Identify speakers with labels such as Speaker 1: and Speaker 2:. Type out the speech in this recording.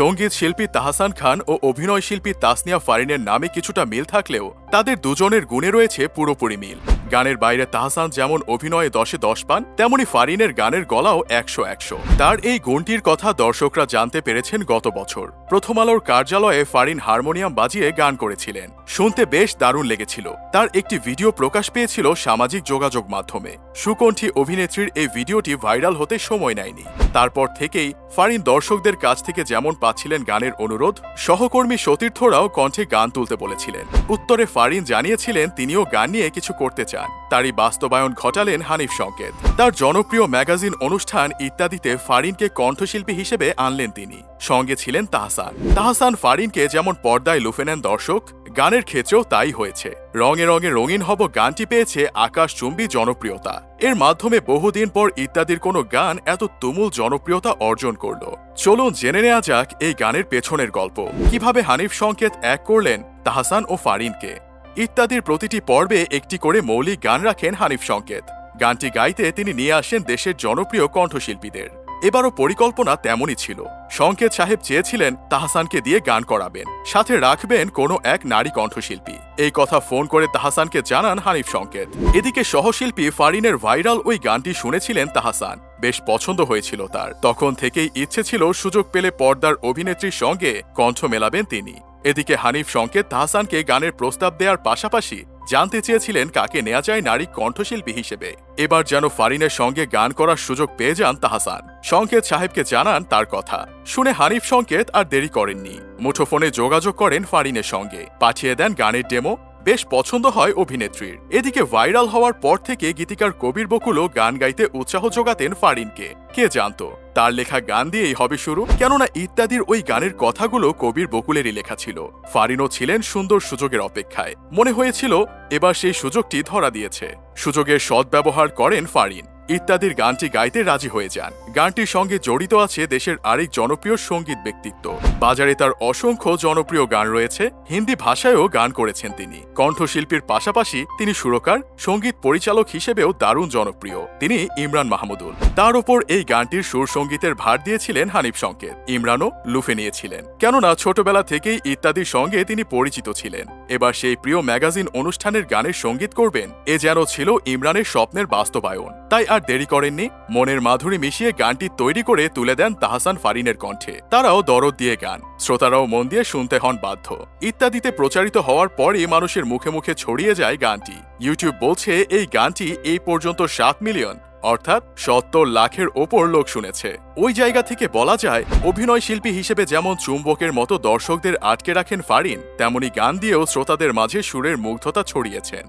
Speaker 1: সংগীত শিল্পী তাহসান খান ও অভিনয় শিল্পী তাসনিয়া ফারিনের নামে কিছুটা মিল থাকলেও তাদের দুজনের গুণে রয়েছে পুরোপুরি মিল। গানের বাইরে তাহসান যেমন অভিনয়ে দশে দশ পান, তেমনি ফারিনের গানের গলাও একশো একশো। তার এই গুণটির কথা দর্শকরা জানতে পেরেছেন গত বছর। প্রথম আলোর কার্যালয়ে ফারিন হারমোনিয়াম বাজিয়ে গান করেছিলেন। শুনতে বেশ দারুণ লেগেছিল। তার একটি ভিডিও প্রকাশ পেয়েছিল সামাজিক যোগাযোগ মাধ্যমে। সুকণ্ঠী অভিনেত্রীর এই ভিডিওটি ভাইরাল হতে সময় নেয়নি। তারপর থেকেই ফারিন দর্শকদের কাছ থেকে যেমন পাচ্ছিলেন গানের অনুরোধ, সহকর্মী সতীর্থরাও কণ্ঠে গান তুলতে বলেছিলেন। উত্তরে ফারিন জানিয়েছিলেন তিনিও গান নিয়ে কিছু করতে চান। তারই বাস্তবায়ন ঘটালেন হানিফ সংকেত। তার জনপ্রিয় ম্যাগাজিন অনুষ্ঠান ইত্যাদিতে ফারিনকে কণ্ঠশিল্পী হিসেবে আনলেন তিনি। সঙ্গে ছিলেন তাহসান। তাহসান ফারিনকে যেমন পর্দায় লুফে নেন দর্শক গানের ক্ষেত্রেও তাই হয়েছে। রঙে রঙে রঙিন হব গানটি পেয়েছে আকাশচুম্বী জনপ্রিয়তা। এর মাধ্যমে বহুদিন পর ইত্যাদির কোনো গান এত তুমুল জনপ্রিয়তা অর্জন করল। চলুন জেনে নেওয়া যাক এই গানের পেছনের গল্প। কীভাবে হানিফ সংকেত এক করলেন তাহসান ও ফারিনকে? ইত্যাদির প্রতিটি পর্বে একটি করে মৌলিক গান রাখেন হানিফ সংকেত। গানটি গাইতে তিনি নিয়ে আসেন দেশের জনপ্রিয় কণ্ঠশিল্পীদের। এবারও পরিকল্পনা তেমনই ছিল। সংকেত সাহেব চেয়েছিলেন তাহসানকে দিয়ে গান করাবেন। সাথে রাখবেন কোনো এক নারী কণ্ঠশিল্পী। এই কথা ফোন করে তাহসানকে জানান হানিফ সংকেত। এদিকে সহশিল্পী ফারিনের ভাইরাল ওই গানটি শুনেছিলেন তাহসান। বেশ পছন্দ হয়েছিল তার। তখন থেকেই ইচ্ছে ছিল সুযোগ পেলে পর্দার অভিনেত্রীর সঙ্গে কণ্ঠ মেলাবেন তিনি। এদিকে হানিফ সংকেত তাহসানকে গানের প্রস্তাব দেওয়ার পাশাপাশি জানতে চেয়েছিলেন কাকে নেওয়া যায় নারী কণ্ঠশিল্পী হিসেবে। এবার যেন ফারিনের সঙ্গে গান করার সুযোগ পেয়ে যান তাহাসান। সংকেত সাহেবকে জানান তার কথা। শুনে হানিফ সংকেত আর দেরি করেননি। মুঠোফোনে যোগাযোগ করেন ফারিনের সঙ্গে। পাঠিয়ে দেন গানের ডেমো। বেশ পছন্দ হয় অভিনেত্রীর। এদিকে ভাইরাল হওয়ার পর থেকে গীতিকার কবির বকুলও গান গাইতে উৎসাহ যোগাতেন ফারিনকে। কে জানতো? তার লেখা গান দিয়েই হবে শুরু, কেননা ইত্যাদির ওই গানের কথাগুলো কবির বকুলেরই লেখা ছিল। ফারিনও ছিলেন সুন্দর সুযোগের অপেক্ষায়। মনে হয়েছিল, এবার সেই সুযোগটি ধরা দিয়েছে। সুযোগের সদ্ব্যবহার করেন ফারিন। ইত্যাদির গানটি গাইতে রাজি হয়ে যান। গানটির সঙ্গে জড়িত আছে দেশের আরেক জনপ্রিয় সংগীত ব্যক্তিত্ব। বাজারে তার অসংখ্য জনপ্রিয় গান রয়েছে। হিন্দি ভাষায়ও গান করেছেন তিনি। কণ্ঠশিল্পীর পাশাপাশি তিনি সুরকার, সংগীত পরিচালক হিসেবেও দারুণ জনপ্রিয়। তিনি ইমরান মাহমুদুল। তার ওপর এই গানটির সুর সঙ্গীতের ভার দিয়েছিলেন হানিফ সংকেত ইমরানও লুফে নিয়েছিলেন। কেননা ছোটবেলা থেকেই ইত্যাদির সঙ্গে তিনি পরিচিত ছিলেন। এবার সেই প্রিয় ম্যাগাজিন অনুষ্ঠানের গানের সংগীত করবেন। এ যেন ছিল ইমরানের স্বপ্নের বাস্তবায়ন। তাই আর দেরি করেননি মনের মাধুরী মিশিয়ে গানটি তৈরি করে তুলে দেন তাহসান ফারিনের কণ্ঠে। তারাও দরদ দিয়ে গান, শ্রোতারাও মন দিয়ে শুনতে হন বাধ্য। ইত্যাদিতে প্রচারিত হওয়ার পরই মানুষের মুখে মুখে ছড়িয়ে যায় গানটি। ইউটিউব বলছে এই গানটি এই পর্যন্ত সাত মিলিয়ন, অর্থাৎ সত্তর লাখের ওপর লোক শুনেছে। ওই জায়গা থেকে বলা যায়, অভিনয় শিল্পী হিসেবে যেমন চুম্বকের মতো দর্শকদের আটকে রাখেন ফারিন, তেমনি গান দিয়েও শ্রোতাদের মাঝে সুরের মুগ্ধতা ছড়িয়েছেন।